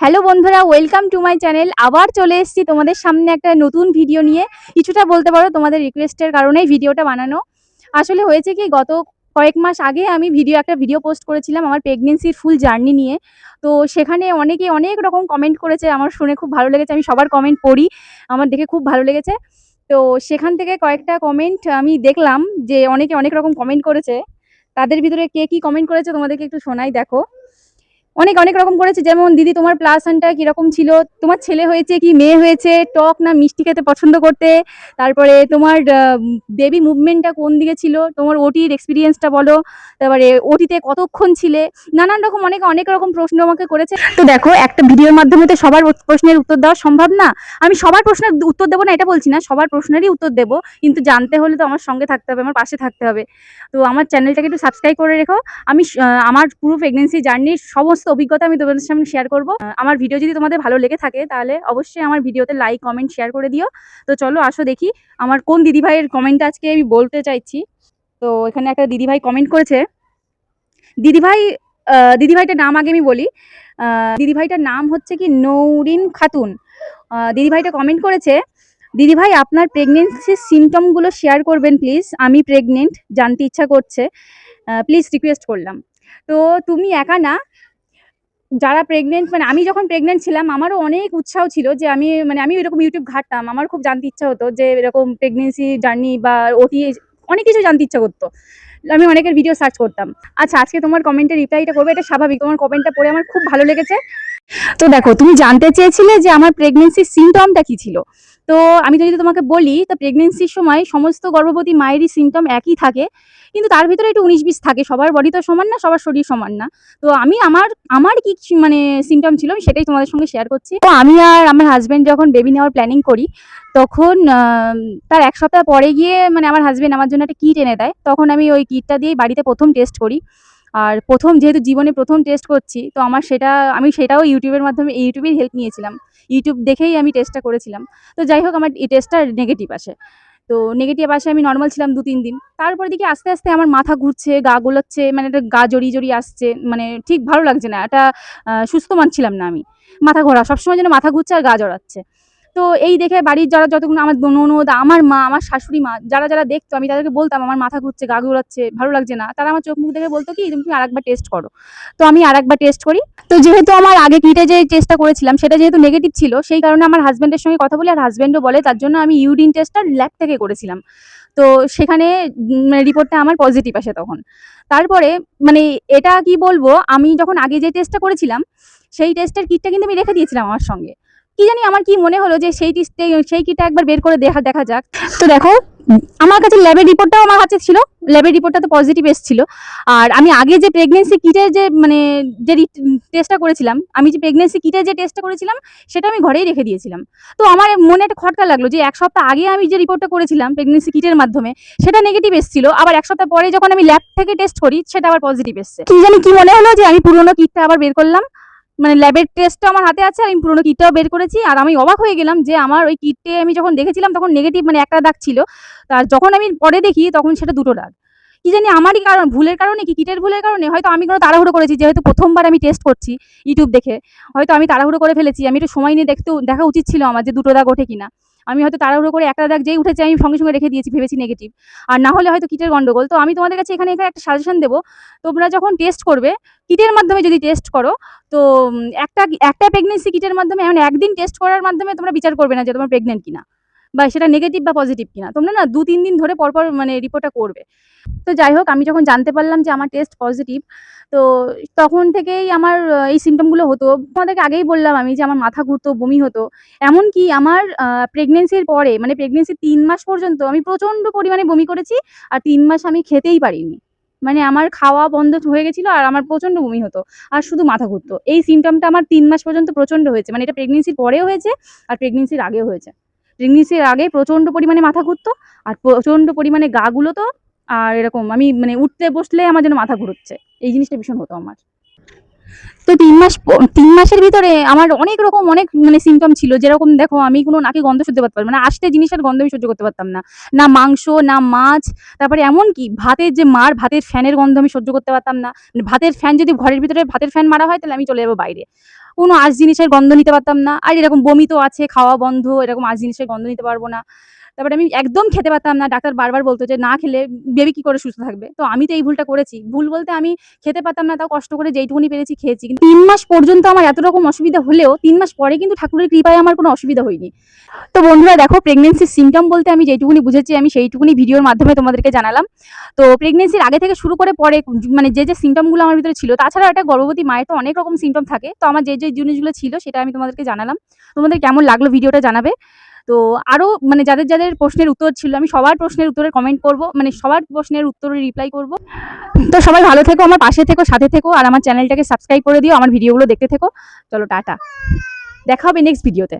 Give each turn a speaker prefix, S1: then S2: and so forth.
S1: Hello বন্ধুরা welcome to my channel আবার চলে এসেছি তোমাদের সামনে একটা নতুন ভিডিও নিয়ে। কিছুটা বলতে পারো তোমাদের রিকোয়েস্টের কারণেই ভিডিওটা বানানো। আসলে হয়েছে কি, গত কয়েক মাস আগে আমি ভিডিও একটা ভিডিও পোস্ট করেছিলাম আমার প্রেগনেন্সির ফুল জার্নি নিয়ে। তো সেখানে অনেকে অনেক রকম কমেন্ট করেছে, আমার শুনে খুব ভালো লেগেছে, আমি সবার কমেন্ট পড়ি, আমার দেখে খুব ভালো লেগেছে। তো সেখান থেকে কয়েকটা কমেন্ট আমি দেখলাম যে অনেকে অনেক রকম কমেন্ট করেছে। তাদের ভিতরে কে কি কমেন্ট করেছে তোমাদেরকে একটু শোনাই, দেখো। অনেক অনেক রকম করেছে। যেমন, দিদি, তোমার প্লাসনটা কীরকম ছিল? তোমার ছেলে হয়েছে কি, মেয়ে হয়েছে? টক না মিষ্টি খেতে পছন্দ করতে? তারপরে তোমার বেবি মুভমেন্টটা কোন দিকে ছিল? তোমার ওটির এক্সপিরিয়েন্সটা বলো। তারপরে ওটিতে কতক্ষণ ছিলে? নানান রকম অনেক অনেক রকম প্রশ্ন আমাকে করেছে। তো দেখো, একটা ভিডিওর মাধ্যমে তো সবার প্রশ্নের উত্তর দেওয়া সম্ভব না। আমি সবার প্রশ্নের উত্তর দেবো না, এটা বলছি না। সবার প্রশ্নেরই উত্তর দেবো। কিন্তু জানতে হলে তো আমার সঙ্গে থাকতে হবে, আমার পাশে থাকতে হবে। তো আমার চ্যানেলটাকে একটু সাবস্ক্রাইব করে রেখো। আমি আমার পুরো প্রেগনেন্সি জার্নির সমস্ত অভিজ্ঞতা আমি তোমাদের সামনে শেয়ার করব। আমার ভিডিও যদি তোমাদের ভালো লেগে থাকে, তাহলে অবশ্যই আমার ভিডিওতে লাইক কমেন্ট শেয়ার করে দিও। তো চলো, আসো দেখি, আমার কোন দিদিভাইয়ের কমেন্ট আজকে আমি বলতে চাইছি। তো এখানে একটা দিদিভাই কমেন্ট করেছে। দিদিভাই দিদিভাইটার নাম আগে আমি বলি। দিদিভাইটার নাম হচ্ছে কি নৌরিন খাতুন। দিদিভাইটা কমেন্ট করেছে, দিদিভাই, আপনার প্রেগনেন্সির সিমটমগুলো শেয়ার করবেন প্লিজ আমি প্রেগনেন্ট জানতে ইচ্ছা করছে। প্লিজ রিকোয়েস্ট করলাম। তো তুমি একা না যারা প্রেগনেন্ট মানে আমি যখন প্রেগনেন্ট ছিলাম, আমারও অনেক উৎসাহ ছিল যে আমি মানে আমি এরকম ইউটিউব ঘাটতাম। আমার খুব জানতে ইচ্ছা হতো যে এরকম প্রেগনেন্সি জার্নি বা ওটি অনেক কিছু জানতে ইচ্ছা করতো। আমি অনেকের ভিডিও সার্চ করতাম। আচ্ছা আজকে তোমার কমেন্টের রিপ্লাইটা করবে, এটা স্বাভাবিক। তোমার কমেন্টটা পড়ে আমার খুব ভালো লেগেছে। তো দেখো, তুমি জানতে চেয়েছিলে যে আমার প্রেগনেন্সির সিমটমটা কি ছিল। তো আমি যদি তোমাকে বলি, তো প্রেগনেন্সির সময় সমস্ত গর্ভবতী মায়েরই সিমটম একই থাকে, কিন্তু তার ভিতরে একটু উনিশ বিশ থাকে। সবার বডি তো সমান না, সবার শরীর সমান না। তো আমি আমার আমার কি মানে সিমটম ছিল আমি সেটাই তোমাদের সঙ্গে শেয়ার করছি। তো আমি আর আমার হাজব্যান্ড যখন বেবি নেওয়ার প্ল্যানিং করি, তখন তার এক সপ্তাহ পরে গিয়ে মানে আমার হাজব্যান্ড আমার জন্য একটা কিট এনে দেয়। তখন আমি ওই কিটটা দিয়েই বাড়িতে প্রথম টেস্ট করি। আর প্রথম যেহেতু জীবনে প্রথম টেস্ট করছি, তো আমার সেটা, আমি সেটাও ইউটিউবের মাধ্যমে ইউটিউবের হেল্প নিয়েছিলাম। ইউটিউব দেখেই আমি টেস্টটা করেছিলাম। তো যাই হোক, আমার এই টেস্টটা নেগেটিভ আসে। তো নেগেটিভ আসে, আমি নর্মাল ছিলাম দু, তিন দিন। তারপরে দেখি আস্তে আস্তে আমার মাথা ঘুরছে, গা গোলাচ্ছে মানে একটা গা জড়িয়ে জড়িয়ে আসছে মানে ঠিক ভালো লাগছে না। একটা সুস্থ মানছিলাম না আমি। মাথা ঘোরা, সবসময় যেন মাথা ঘুরছে আর গা জড়াচ্ছে। তো এই দেখে বাড়ির যারা যতক্ষণ আমার ননদ, আমার মা, আমার শাশুড়ি মা, যারা যারা দেখতো, আমি তাদেরকে বলতাম, আমার মাথা ঘুরছে, গা ঘোরাচ্ছে, ভালো লাগছে না। তারা আমার চোখ মুখ দেখে বলতো কি, তুমি আরেকবার টেস্ট করো। তো আমি আরেকবার টেস্ট করি। তো যেহেতু আমার আগে কিটে যে টেস্টটা করেছিলাম, সেটা যেহেতু নেগেটিভ ছিল, সেই কারণে আমার হাজব্যান্ডের সঙ্গে কথা বলি, আর হাজব্যান্ডও বলে, তার জন্য আমি ইউরিন টেস্টটা ল্যাব থেকে করেছিলাম। তো সেখানে রিপোর্টটা আমার পজিটিভ আসে তখন। তারপরে মানে এটা কি বলব, আমি যখন আগে যে টেস্টটা করেছিলাম, সেই টেস্টের কিটটা কিন্তু আমি রেখে দিয়েছিলাম আমার সঙ্গে। কি জানি আমার কি মনে হলো যে সেই সেই কিটটা একবার বের করে দেখা দেখা যাক। তো দেখো, আমার কাছে ল্যাবের রিপোর্টটাও আমার কাছে ছিল। ল্যাবের রিপোর্টটা তো পজিটিভ এসেছিল। আর আমি আগে যে প্রেগনেন্সি কিটের যে মানে যে টেস্টটা করেছিলাম, আমি যে প্রেগনেন্সি কিটের যে টেস্টটা করেছিলাম, সেটা আমি ঘরেই রেখে দিয়েছিলাম। তো আমার মনে একটা খটকা লাগল যে, এক সপ্তাহ আগে আমি যে রিপোর্টটা করেছিলাম প্রেগনেন্সি কিটের মাধ্যমে, সেটা নেগেটিভ এসেছিল। আবার এক সপ্তাহ পরে যখন আমি ল্যাব থেকে টেস্ট করি, সেটা আবার পজিটিভ এসছে। কি জানি কি মনে হলো যে, আমি পুরোনো কিটটা আবার বের করলাম। মানে ল্যাবের টেস্টটা আমার হাতে আছে আমি পুরোনো কিটটাও বের করেছি আর আমি অবাক হয়ে গেলাম যে আমার ওই কিটে আমি যখন দেখেছিলাম তখন নেগেটিভ মানে একটা দাগ ছিল। আর যখন আমি পরে দেখি তখন সেটা দুটো দাগ। কি জানি আমারই কারণ, ভুলের কারণে কি কিটের ভুলের কারণে? হয়তো আমি কোনো তাড়াহুড়ো করেছি যেহেতু প্রথমবার আমি টেস্ট করছি ইউটিউব দেখে। হয়তো আমি তাড়াহুড়ো করে ফেলেছি। আমি একটু সময় নিয়ে দেখতেও, দেখা উচিত ছিল আমার যে দুটো দাগ ওঠে কিনা। আমি হয়তো তাড়াহুড়ো করে একটা দাগ যেই উঠেছে আমি সঙ্গে সঙ্গে রেখে দিয়েছি, ভেবেছি নেগেটিভ আর না হলে হয়তো কিটের গন্ডগোল। তো আমি তোমাদের কাছে এখানে এখানে একটা সাজেশন দেবো। তোমরা যখন টেস্ট করবে, কিটের মাধ্যমে যদি টেস্ট করো, তো একটা একটা প্রেগনেন্সি কিটের মাধ্যমে, এমন একদিন টেস্ট করার মাধ্যমে তোমরা বিচার করবে না যে তোমার প্রেগনেন্ট কিনা। বা সেটা নেগেটিভ বা পজিটিভ কিনা। তোমরা না দু, তিন দিন ধরে পরপর মানে রিপোর্টটা করবে। তো যাই হোক, আমি যখন জানতে পারলাম যে আমার টেস্ট পজিটিভ তো তখন থেকেই আমার এই সিমটমগুলো হতো। তোমাদেরকে আগেই বললাম আমি যে আমার মাথা ঘুরতো, বমি হতো। এমনকি আমার প্রেগনেন্সির পরে মানে প্রেগনেন্সির তিন মাস পর্যন্ত আমি প্রচণ্ড পরিমাণে বমি করেছি আর তিন মাস আমি খেতেই পারিনি। মানে আমার খাওয়া বন্ধ হয়ে গেছিল আর আমার প্রচণ্ড বমি হতো। আর শুধু মাথা ঘুরতো। এই সিমটমটা আমার তিন মাস পর্যন্ত প্রচণ্ড হয়েছে। মানে এটা প্রেগনেন্সির পরেও হয়েছে আর প্রেগনেন্সির আগেও হয়েছে। প্রেগনেন্সির আগে প্রচণ্ড পরিমাণে মাথা ঘুরতো আর প্রচণ্ড পরিমাণে গা গুলোতো আর এরকম আমি মানে উঠতে বসলে আমার যেন মাথা ঘুরোচ্ছে। এই জিনিসটা ভীষণ হতো আমার। তো তিন মাস তিন মাসের ভিতরে আমার অনেক রকম অনেক মানে সিমটম ছিল। যেরকম দেখো আমি কোনো নাকি গন্ধ সহ্য করতে পারতাম মানে আসতে জিনিসের গন্ধ আমি সহ্য করতে পারতাম না। না মাংস, না মাছ, তারপরে এমন কি ভাতের যে মার, ভাতের ফ্যানের গন্ধ আমি সহ্য করতে পারতাম না। ভাতের ফ্যান যদি ঘরের ভিতরে ভাতের ফ্যান মারা হয় তাহলে আমি চলে যাব বাইরে। কোনো আজ জিনিসের গন্ধ নিতে পারতাম না। আর এরকম বমি তো আছে, খাওয়া বন্ধ, এরকম আজ জিনিসের গন্ধ নিতে পারব না। তারপরে আমি একদম খেতে পারতাম না, ডাক্তার বারবার বলতো যে না খেলে বেবি কি করে সুস্থ থাকবে। তো আমি তো এই ভুলটা করেছি। ভুল বলতে আমি খেতে পারতাম না, তাও কষ্ট করে যেইটুকুনি পেরেছি খেয়েছি। কিন্তু তিন মাস পর্যন্ত আমার এত রকম অসুবিধা হলেও তিন মাস পরে কিন্তু ঠাকুরের কৃপায় আমার কোনো অসুবিধা হয়নি। তো বন্ধুরা দেখো প্রেগনেন্সির সিমটম বলতে আমি যেইটুকুনি বুঝেছি, আমি সেইটুকুনি ভিডিওর মাধ্যমে তোমাদেরকে জানালাম। তো প্রেগনেন্সির আগে থেকে শুরু করে পরে মানে যে যে সিমটমগুলো আমার ভিতরে ছিল তাছাড়া একটা গর্ভবতী মায়ের তো অনেক রকম সিমটম থাকে। তো আমার যে যে জিনিসগুলো ছিল, সেটা আমি তোমাদেরকে জানালাম। তোমাদের কেমন লাগল ভিডিওটা জানাবে? তো আরও মানে যাদের যাদের প্রশ্নের উত্তর ছিল, আমি সবার প্রশ্নের উত্তরে কমেন্ট করব মানে সবার প্রশ্নের উত্তরে রিপ্লাই করব। তো সবাই ভালো থেকো, আমার পাশে থেকো, সাথে থেকো, আর আমার চ্যানেলটাকে সাবস্ক্রাইব করে দিও, আমার ভিডিওগুলো দেখতে থেকো। চলো টাটা। দেখা হবে নেক্সট ভিডিওতে